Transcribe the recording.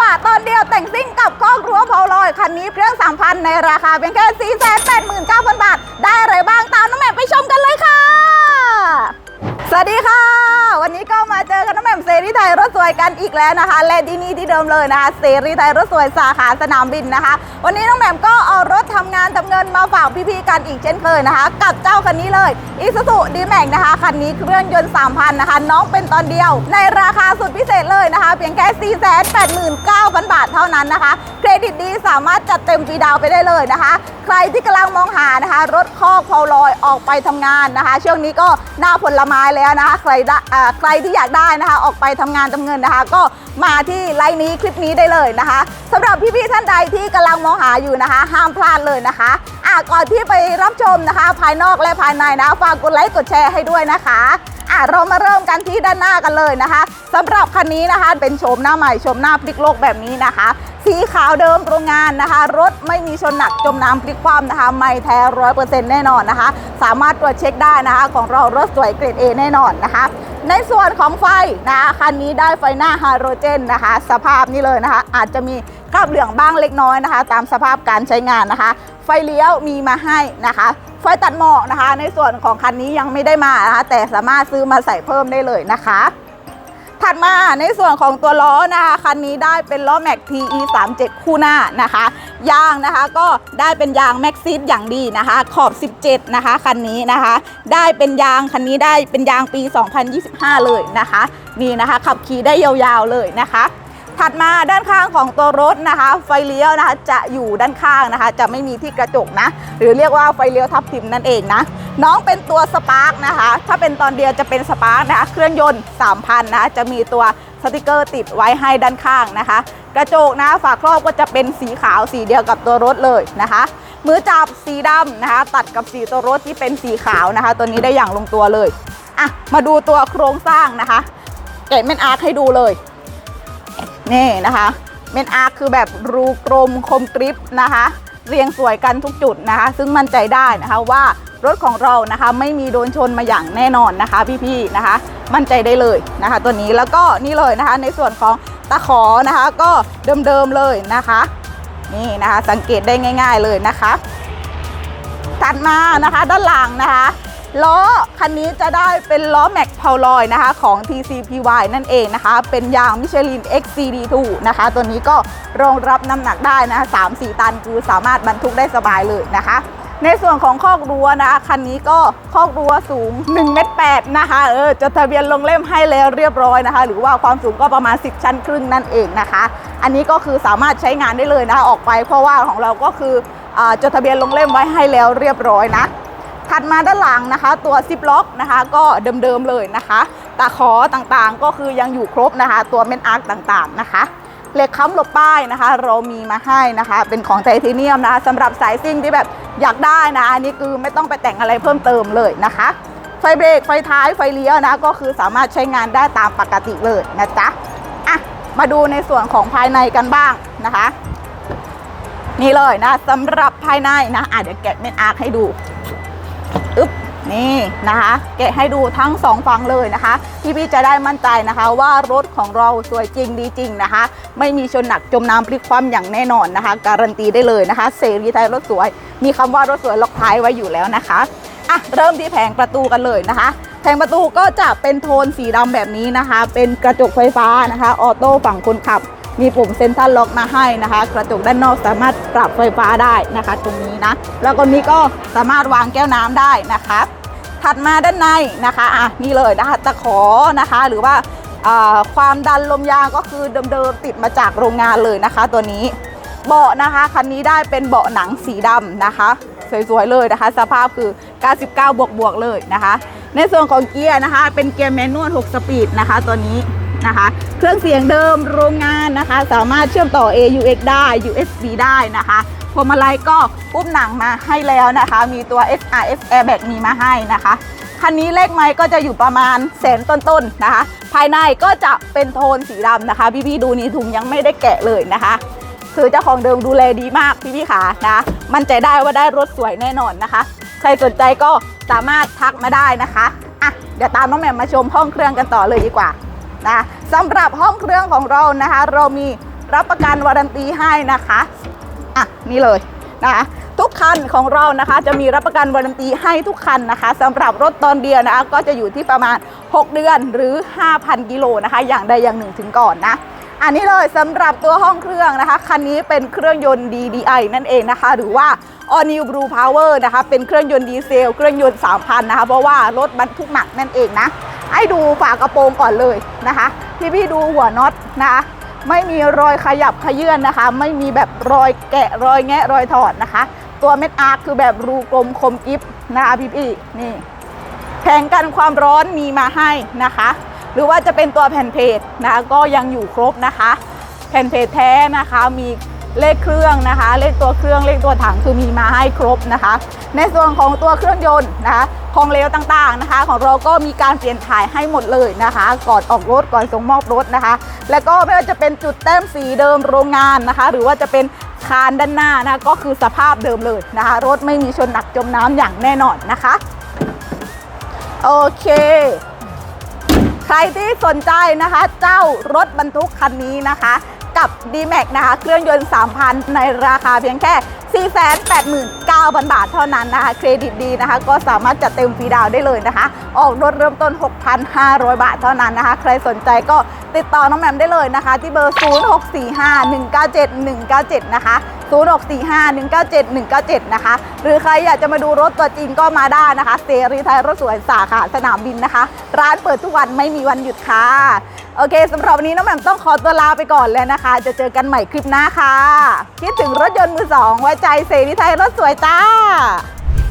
บะตอนเดียวแต่งซิ่งกับคอกรัวเผาลอยคันนี้เครื่อง 3,000 ในราคาเพียงแค่ 489,000 บาท ได้อะไรบ้างตามน้องแหม่มไปชมกันเลยค่ะ สวัสดีค่ะ วันนี้ก็มาเจอกันน้องแหม่มเซรีไทยรถ สวยกันอีกแล้วนะคะ และที่นี่ที่เดิมเลยนะคะเซรีไทยรถสวยสาขาสนามบินนะคะ วันนี้น้องแหม่มก็เอารถทำงานทำเงินมาฝากพี่ๆกันอีกเช่นเคยนะคะ กับเจ้าคันนี้เลย Isuzu D-Max นะคะคันนี้เครื่องยนต์3,000นะคะ น้องเป็นตอนเดียว ในราคาสุดพิเศษเลยนะคะ เพียงแค่ 489,000 บาทเท่านั้นนะคะ เครดิตดีสามารถจัดเต็มฟรีดาวน์ไปได้เลยนะคะ ใครที่กำลังมองหานะคะ รถคอกพาลอยออกไปทำงานนะคะ ช่วงนี้ก็หน้าผลไม้แล้วนะคะ ใครได้อ่าใครที่อยากได้นะคะ ออกไปทำงานทำเงินนะคะ ก็มาที่ไลน์นี้คลิปนี้ได้เลยนะคะสำหรับพี่ๆท่านใดที่กำลังมองหาอยู่นะคะ ห้ามพลาดเลยนะคะอะก่อนที่ไปรับชมนะคะ ภายนอกและภายในนะฝากกดไลค์กดแชร์ให้ด้วยนะคะอะเรามาเริ่มกันที่ด้านหน้ากันเลยนะคะสำหรับคันนี้นะคะเป็นโฉมหน้าใหม่โฉมหน้าพลิกโลกแบบนี้นะคะ สีขาวเดิมโรงงานนะคะ รถไม่มีชนหนักจมน้ำพลิกคว่ำนะคะ ไม่แท้ร้อยเปอร์เซ็นต์แน่นอนนะคะ สามารถตรวจเช็คได้นะคะ ของเรารถสวยเกรด A แน่นอนนะคะ ในส่วนของไฟนะคันนี้ได้ไฟหน้าไฮโดรเจนนะคะ สภาพนี้เลยนะคะ อาจจะมีคราบเหลืองบ้างเล็กน้อยนะคะ ตามสภาพการใช้งานนะคะ ไฟเลี้ยวมีมาให้นะคะ ไฟตัดหมอกนะคะ ในส่วนของคันนี้ยังไม่ได้มานะคะ แต่สามารถซื้อมาใส่เพิ่มได้เลยนะคะ ถัดมาในส่วนของตัวล้อนะคะคันนี้ได้เป็นล้อแม็ก PE 3 7คู่หน้านะคะ ยางนะคะก็ได้เป็นยางแม็กซิสอย่างดีนะคะ ขอบ 17 นะคะคันนี้นะคะ ได้เป็นยางคันนี้ได้เป็นยางปี 2025 เลยนะคะนี่นะคะ ขับขี่ได้ยาวๆเลยนะคะถัดมาด้านข้างของตัวรถนะคะ ไฟเลี้ยวนะคะจะอยู่ด้านข้างนะคะ จะไม่มีที่กระจกนะ หรือเรียกว่าไฟเลี้ยวทับทิมนั่นเองนะ น้องเป็นตัวสปาร์กนะคะ ถ้าเป็นตอนเดียวจะเป็นสปาร์กนะคะ เครื่องยนต์ 3,000นะคะจะมีตัวสติกเกอร์ติดไว้ให้ด้านข้างนะคะ กระจกนะฝาครอบก็จะเป็นสีขาวสีเดียวกับตัวรถเลยนะคะ มือจับสีดำนะคะ ตัดกับสีตัวรถที่เป็นสีขาวนะคะ ตัวนี้ได้อย่างลงตัวเลยอะมาดูตัวโครงสร้างนะคะแกะเมนอาร์คให้ดูเลยนี่นะคะเมนอาร์คคือแบบรูกลมคมกริบนะคะ เรียงสวยกันทุกจุดนะคะ ซึ่งมั่นใจได้นะคะว่ารถของเรานะคะไม่มีโดนชนมาอย่างแน่นอนนะคะพี่ๆนะคะ มั่นใจได้เลยนะคะ ตัวนี้แล้วก็นี่เลยนะคะ ในส่วนของตะขอนะคะ ก็เดิมๆเลยนะคะ นี่นะคะสังเกตได้ง่าย ๆเลยนะคะ ถัดมานะคะด้านหลังนะคะ ล้อคันนี้จะได้เป็นล้อแม็กพาวลอยนะคะของ TCPY นั่นเองนะคะ เป็นยางมิชลิน XCD2 นะคะ ตัวนี้ก็รองรับน้ำหนักได้นะคะ3-4ตันคือสามารถบรรทุกได้สบายเลยนะคะ ในส่วนของคอกรั้วนะคะคันนี้ก็คอกรั้วสูง1เมตร8นะคะเออจดทะเบียนลงเล่มให้แล้วเรียบร้อยนะคะ หรือว่าความสูงก็ประมาณ 10 ชั้นครึ่งนั่นเองนะคะ อันนี้ก็คือสามารถใช้งานได้เลยนะคะออกไปเพราะว่าของเราก็คืออจดทะเบียนลงเล่มไว้ให้แล้วเรียบร้อยนะ ถัดมาด้านหลังนะคะ ตัวซิปล็อกนะคะ ก็เดิมๆเลยนะคะตาขอต่างๆก็คือยังอยู่ครบนะคะ ตัวเมนอาร์คต่างๆนะคะเหล็กค้ำหลบป้ายนะคะ เรามีมาให้นะคะ เป็นของไทเทเนียมนะคะสำหรับสายซิ่งที่แบบอยากได้นะอันนี้คือไม่ต้องไปแต่งอะไรเพิ่มเติมเลยนะคะ ไฟเบรกไฟท้ายไฟเลี้ยวนะก็คือสามารถใช้งานได้ตามปกติเลยนะจ๊ะอะมาดูในส่วนของภายในกันบ้างนะคะ นี่เลยนะสำหรับภายในนะอะเดี๋ยวแกะเมนอาร์คให้ดู นี่นะคะแกะให้ดูทั้งสองฝั่งเลยนะคะพี่พี่จะได้มั่นใจนะคะ ว่ารถของเราสวยจริงดีจริงนะคะ ไม่มีชนหนักจมน้ำพลิกคว่ำอย่างแน่นอนนะคะ การันตีได้เลยนะคะ เสรีไทยรถสวย มีคำว่ารถสวยล็อกท้ายไว้อยู่แล้วนะคะอะเริ่มที่แผงประตูกันเลยนะคะแผงประตูก็จะเป็นโทนสีดำแบบนี้นะคะ เป็นกระจกไฟฟ้านะคะออโต้ฝั่งคนขับ มีปุ่มเซ็นทรัลล็อกมาให้นะคะ กระจกด้านนอกสามารถปรับไฟฟ้าได้นะคะ ตรงนี้นะ แล้วก็นี้ก็สามารถวางแก้วน้ำได้นะคะ ถัดมาด้านในนะคะอะนี่เลยนะคะตะขอนะคะ หรือว่าความดันลมยางก็คือเดิมๆติดมาจากโรงงานเลยนะคะ ตัวนี้เบาะนะคะคันนี้ได้เป็นเบาะหนังสีดำนะคะสวยๆเลยนะคะ สภาพคือ 99 บวกบวกเลยนะคะ ในส่วนของเกียร์นะคะ เป็นเกียร์แมนนวล 6 สปีดนะคะ ตัวนี้นะคะ เครื่องเสียงเดิมโรงงานนะคะ สามารถเชื่อมต่อ AUX ได้ USB ได้นะคะ วงมาลัยก็ปุ๊บหนังมาให้แล้วนะคะ มีตัว SRS Airbag มีมาให้นะคะคันนี้เลขไม้ก็จะอยู่ประมาณแสนต้นๆนะคะ ภายในก็จะเป็นโทนสีดำนะคะ พี่ๆดูนี่ถุงยังไม่ได้แกะเลยนะคะ คือเจ้าของเดิมดูแลดีมากพี่ๆขานะ มั่นใจได้ว่าได้รถสวยแน่นอนนะคะ ใครสนใจก็สามารถทักมาได้นะคะอะเดี๋ยวตามน้องแหม่มมาชมห้องเครื่องกันต่อเลยดีกว่านะสำหรับห้องเครื่องของเรานะคะ เรามีรับประกันวารันตีให้นะคะ นี่เลยนะคะทุกคันของเรานะคะจะมีรับประกันวารันตีให้ทุกคันนะคะสำหรับรถตอนเดียวนะคะก็จะอยู่ที่ประมาณ 6 เดือนหรือ 5,000 กิโลนะคะ อย่างใดอย่างหนึ่งถึงก่อนนะ อันนี้เลยสำหรับตัวห้องเครื่องนะคะ คันนี้เป็นเครื่องยนต์ DDI นั่นเองนะคะ หรือว่า All New Blue Power นะคะเป็นเครื่องยนต์ดีเซล เครื่องยนต์ 3,000 นะคะ เพราะว่ารถบรรทุกหนักนั่นเองนะให้ดูฝากระโปรงก่อนเลยนะคะพี่พี่ดูหัวน็อตนะคะ ไม่มีรอยขยับขยื่นนะคะ ไม่มีแบบรอยแกะรอยแงะรอยถอดนะคะ ตัวเม็ดอาร์คคือแบบรูกลมคมกิฟนะคะพี่พี่ๆนี่แผงกันความร้อนมีมาให้นะคะ หรือว่าจะเป็นตัวแผ่นเพจนะคะก็ยังอยู่ครบนะคะ แผ่นเพจแท้นะคะมี เลขเครื่องนะคะ เลขตัวเครื่องเลขตัวถังคือมีมาให้ครบนะคะ ในส่วนของตัวเครื่องยนต์นะคะของเลวต่างๆนะคะ ของเราก็มีการเปลี่ยนถ่ายให้หมดเลยนะคะ ก่อนออกรถก่อนส่งมอบรถนะคะ แล้วก็ไม่ว่าจะเป็นจุดแต้มสีเดิมโรงงานนะคะ หรือว่าจะเป็นคานด้านหน้านะคะก็คือสภาพเดิมเลยนะคะ รถไม่มีชนหนักจมน้ำอย่างแน่นอนนะคะโอเคใครที่สนใจนะคะ เจ้ารถบรรทุกคันนี้นะคะ กับ d m a x นะคะ เครื่องยนต์ 3,000 ในราคาเพียงแค่ 489,000 บาทเท่านั้นนะคะ เครดิตดีนะคะ ก็สามารถจัดเต็มฟรีดาวได้เลยนะคะ ออกรถเริ่มต้น 6,500 บาทเท่านั้นนะคะ ใครสนใจก็ติดต่อน้องแหม่มได้เลยนะคะ ที่เบอร์ 0645197197 นะคะ0645197197 นะคะ หรือใครอยากจะมาดูรถตัวจริงก็มาได้นะคะเสรีไทยรถสวยสาขาสนามบินนะคะ ร้านเปิดทุกวันไม่มีวันหยุดค่ะ โอเคสำหรับวันนี้น้องแหม่มต้องขอตัวลาไปก่อนเลยนะคะ จะเจอกันใหม่คลิปหน้าค่ะ คิดถึงรถยนต์มือสองไว้ใจเสรีไทยรถสวยจ้า